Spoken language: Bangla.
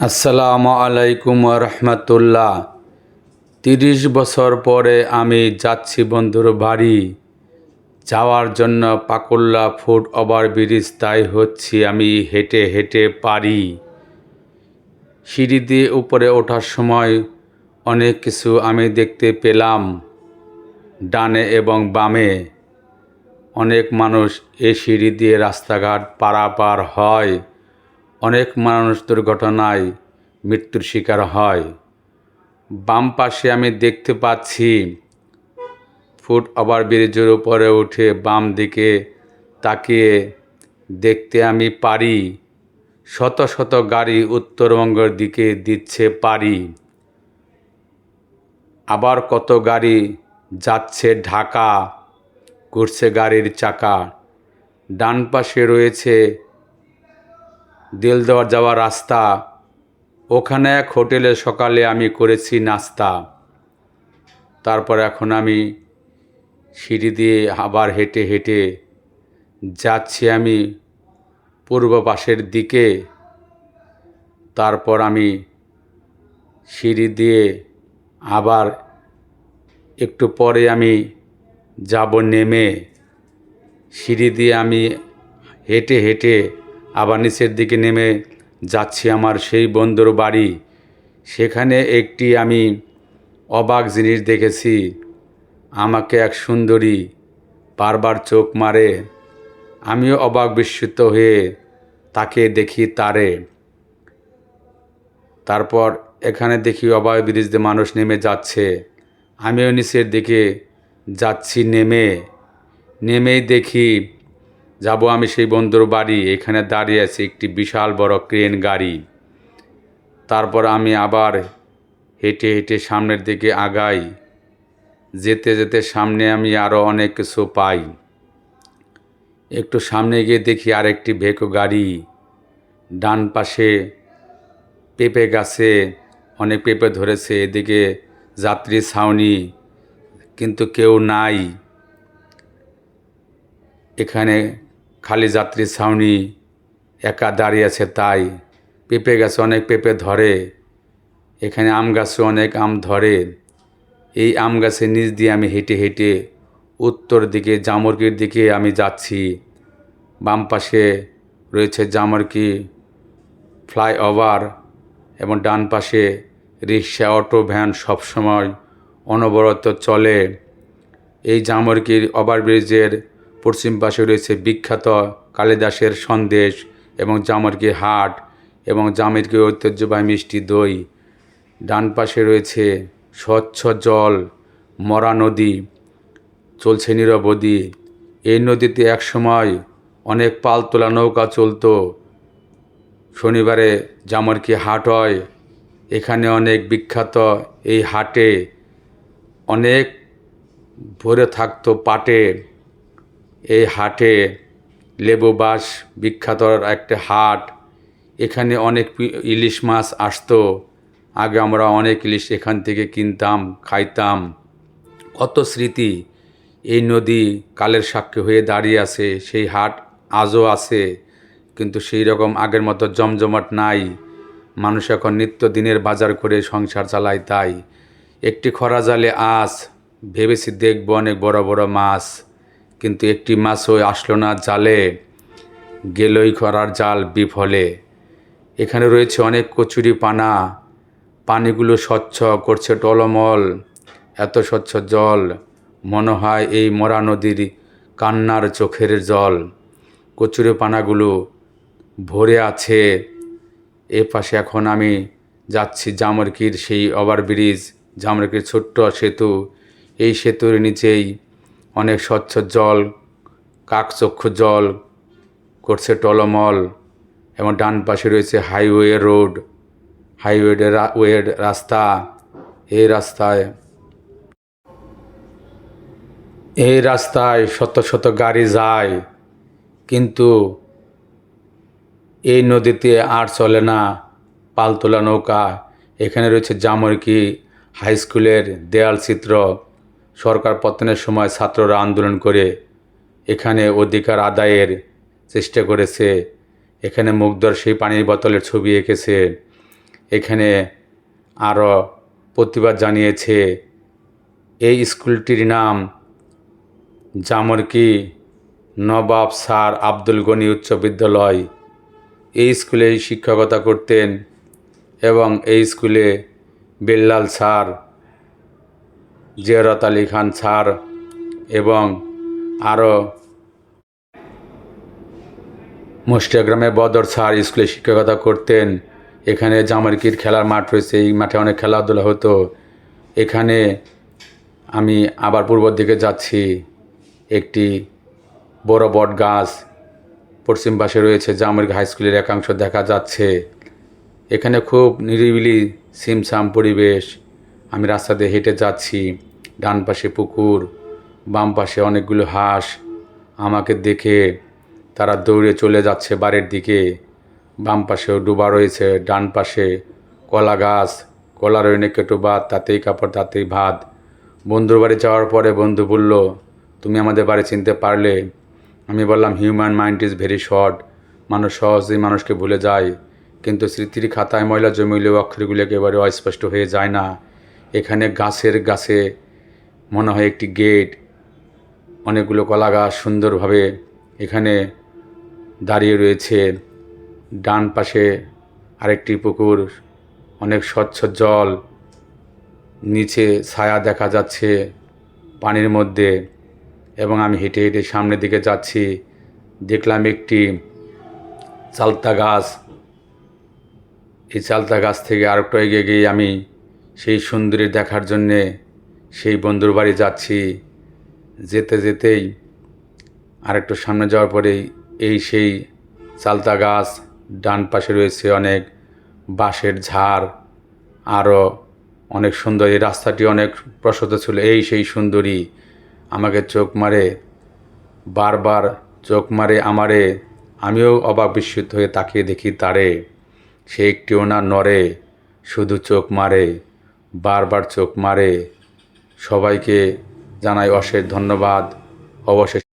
আসসালামু আলাইকুম রহমতুল্লাহ। তিরিশ বছর পরে আমি যাচ্ছি বন্ধুর বাড়ি। যাওয়ার জন্য পাকুল্লা ফুট ওভার ব্রিজ তাই হচ্ছি আমি হেঁটে হেঁটে পারি। সিঁড়ি দিয়ে উপরে ওঠার সময় অনেক কিছু আমি দেখতে পেলাম। ডানে এবং বামে অনেক মানুষ এ সিঁড়ি দিয়ে রাস্তাঘাট পারাপার হয়। অনেক মানুষ দুর্ঘটনায় মৃত্যুর শিকার হয়। বাম পাশে আমি দেখতে পাচ্ছি ফুট ওভার ব্রিজের উপরে উঠে বাম দিকে তাকিয়ে দেখতে আমি পারি। শত শত গাড়ি উত্তরবঙ্গের দিকে দিচ্ছে পারি। আবার কত গাড়ি যাচ্ছে ঢাকা, ঘুরছে গাড়ির চাকা। ডান পাশে রয়েছে দিল দেওয়ার যাওয়ার রাস্তা। ওখানে এক হোটেলে সকালে আমি করেছি নাস্তা। তারপর এখন আমি সিঁড়ি দিয়ে আবার হেঁটে হেঁটে যাচ্ছি আমি পূর্ব পাশের দিকে। তারপর আমি সিঁড়ি দিয়ে আবার একটু পরে আমি যাব নেমে। সিঁড়ি দিয়ে আমি হেঁটে হেঁটে আবার নিচের দিকে নেমে যাচ্ছি আমার সেই বন্ধুর বাড়ি। সেখানে একটি আমি অবাক জিনিস দেখেছি। আমাকে এক সুন্দরী বারবার চোখ মারে। আমিও অবাক বিস্মিত হয়ে তাকে দেখি তারে। তারপর এখানে দেখি অবাক দিয়ে মানুষ নেমে যাচ্ছে। আমিও নিচের দিকে যাচ্ছি নেমে। নেমেই দেখি যাব আমি সেই বন্ধুর বাড়ি, এখানে দাঁড়িয়ে আছে একটি বিশাল বড় ক্রেন গাড়ি। তারপর আমি আবার হেঁটে হেঁটে সামনের দিকে আগাই। যেতে যেতে সামনে আমি আরও অনেক কিছু পাই। একটু সামনে গিয়ে দেখি আরেকটি ভেকো গাড়ি। ডান পাশে পেঁপে গাছে অনেক পেঁপে ধরেছে, এদিকে যাত্রী ছাউনি, কিন্তু কেউ নাই। এখানে খালি যাত্রী ছাউনি একা দাঁড়িয়ে আছে তাই। পেঁপে গাছে অনেক পেঁপে ধরে। এখানে আম গাছে অনেক আম ধরে। এই আম গাছের নিচ দিয়ে আমি হেঁটে হেঁটে উত্তর দিকে, জামরকির দিকে আমি যাচ্ছি। বাম পাশে রয়েছে জামরকি ফ্লাইওভার এবং ডান পাশে রিক্সা, অটো, ভ্যান সবসময় অনবরত চলে। এই জামরকির ওভারব্রিজের পশ্চিম পাশে রয়েছে বিখ্যাত কালিদাসের সন্দেশ এবং জামরকি হাট এবং জামরকি ঐতিহ্যবাহী মিষ্টি দই। ডান পাশে রয়েছে স্বচ্ছ জল, মরা নদী, চলছে নিরবধি এই নদীতে একসময় অনেক পালতোলা নৌকা চলতো। শনিবারে জামরকি হাট হয়। এখানে অনেক বিখ্যাত এই হাটে অনেক ভরে থাকতো পাটে। এই হাটে লেবু বাস বিখ্যাত একটা হাট। এখানে অনেক ইলিশ মাছ আসতো। আগে আমরা অনেক ইলিশ এখান থেকে কিনতাম, খাইতাম। কত স্মৃতি এই নদী কালের সাক্ষী হয়ে দাঁড়িয়ে আছে, সেই হাট আজও আছে। কিন্তু সেই রকম আগের মতো জমজমাট নাই। মানুষ এখন নিত্য দিনের বাজার করে সংসার চালায় তাই। একটি খরা জালে আস ভেবেছি দেখব অনেক বড় বড় মাছ। কিন্তু একটি মাছও আসলো না জালে। গেলই খরার জাল বিফলে। এখানে রয়েছে অনেক কচুরি পানা। পানিগুলো স্বচ্ছ করছে টলমল, এত স্বচ্ছ জল। মনে হয় এই মরা নদীর কান্নার চোখের জল। কচুরি পানাগুলো ভরে আছে। এ পাশে এখন আমি যাচ্ছি জামরকির সেই ওভারব্রিজ, জামরকির ছোট্ট সেতু। এই সেতুর নিচেই অনেক স্বচ্ছ জল, কাকচক্ষু জল, করছে টলমল, এবং ডান পাশে রয়েছে হাইওয়ে রোড হাইওয়ে ওয়ের রাস্তা, এই রাস্তায় এই রাস্তায় শত শত গাড়ি যায়, কিন্তু এই নদীতে আর চলে না, পালতোলা নৌকা। এখানে রয়েছে জামরকি হাই স্কুলের দেয়াল চিত্র। সরকার পতনের সময় ছাত্ররা আন্দোলন করে এখানে অধিকার আদায়ের চেষ্টা করেছে। এখানে মুগ্ধর সেই পানির বোতলের ছবি এঁকেছে। এখানে আরও প্রতিবাদ জানিয়েছে, এই স্কুলটির নাম জামরকি নবাব স্যার আব্দুল গনি উচ্চ বিদ্যালয়। এই স্কুলে শিক্ষকতা করতেন এবং এই স্কুলে বেল্লাল স্যার জিয়ারত আলী খান স্যার এবং আরও মুষ্টিয়াগ্রামে বদর স্যার স্কুলে শিক্ষকতা করতেন। এখানে জামারকির খেলার মাঠ রয়েছে, এই মাঠে অনেক খেলাধুলা হতো। এখানে আমি আবার পূর্বর দিকে যাচ্ছি। একটি বড় বট গাছ পশ্চিম পাশে রয়েছে জামারকি হাই স্কুলের একাংশ দেখা যাচ্ছে। এখানে খুব নিরিবিলি সিমসাম পরিবেশ। আমি রাস্তা দিয়ে হেঁটে যাচ্ছি, ডান পাশে পুকুর, বাম পাশে অনেকগুলো হাঁস। আমাকে দেখে তারা দৌড়ে চলে যাচ্ছে বাড়ির দিকে। বাম পাশেও ডুবা রয়েছে, ডান পাশে কলা গাছ, কলা রইনে কেটু ভাত, তাতেই কাপড়, তাতেই ভাত। বন্ধুর বাড়ি যাওয়ার পরে বন্ধু বলল, তুমি আমাদের বাড়ি চিনতে পারলে? আমি বললাম human mind is very short মানুষ সহজেই মানুষকে ভুলে যায়। কিন্তু স্মৃতির খাতায় ময়লা জমিলে অক্ষরগুলো একেবারে অস্পষ্ট হয়ে যায় না। এখানে গাছের গাছে মনে হয় একটি গেট, অনেকগুলো কলা গাছ সুন্দরভাবে এখানে দাঁড়িয়ে রয়েছে। ডান পাশে আরেকটি পুকুর, অনেক স্বচ্ছ জল, নিচে ছায়া দেখা যাচ্ছে পানির মধ্যে এবং আমি হেঁটে হেঁটে সামনের দিকে যাচ্ছি। দেখলাম একটি চালতা গাছ। এই চালতা গাছ থেকে আরেকটু এগিয়ে গিয়ে আমি সেই সুন্দরী দেখার জন্যে সেই বন্ধুর বাড়ি যাচ্ছি। যেতে যেতেই আরেকটু সামনে যাওয়ার পরেই এই সেই চালতা গাছ, ডান পাশে রয়েছে অনেক বাঁশের ঝাড়, আরও অনেক সুন্দর, এই রাস্তাটি অনেক প্রশস্ত ছিল। এই সেই সুন্দরী আমাকে চোখ মারে, বারবার চোখ মারে আমারে, আমিও অবাক বিস্মিত হয়ে তাকিয়ে দেখি তারে। সে একটিও না নড়ে শুধু চোখ মারে। বারবার চোখ মারে সবাইকে জানাই অশেষ ধন্যবাদ অবশেষে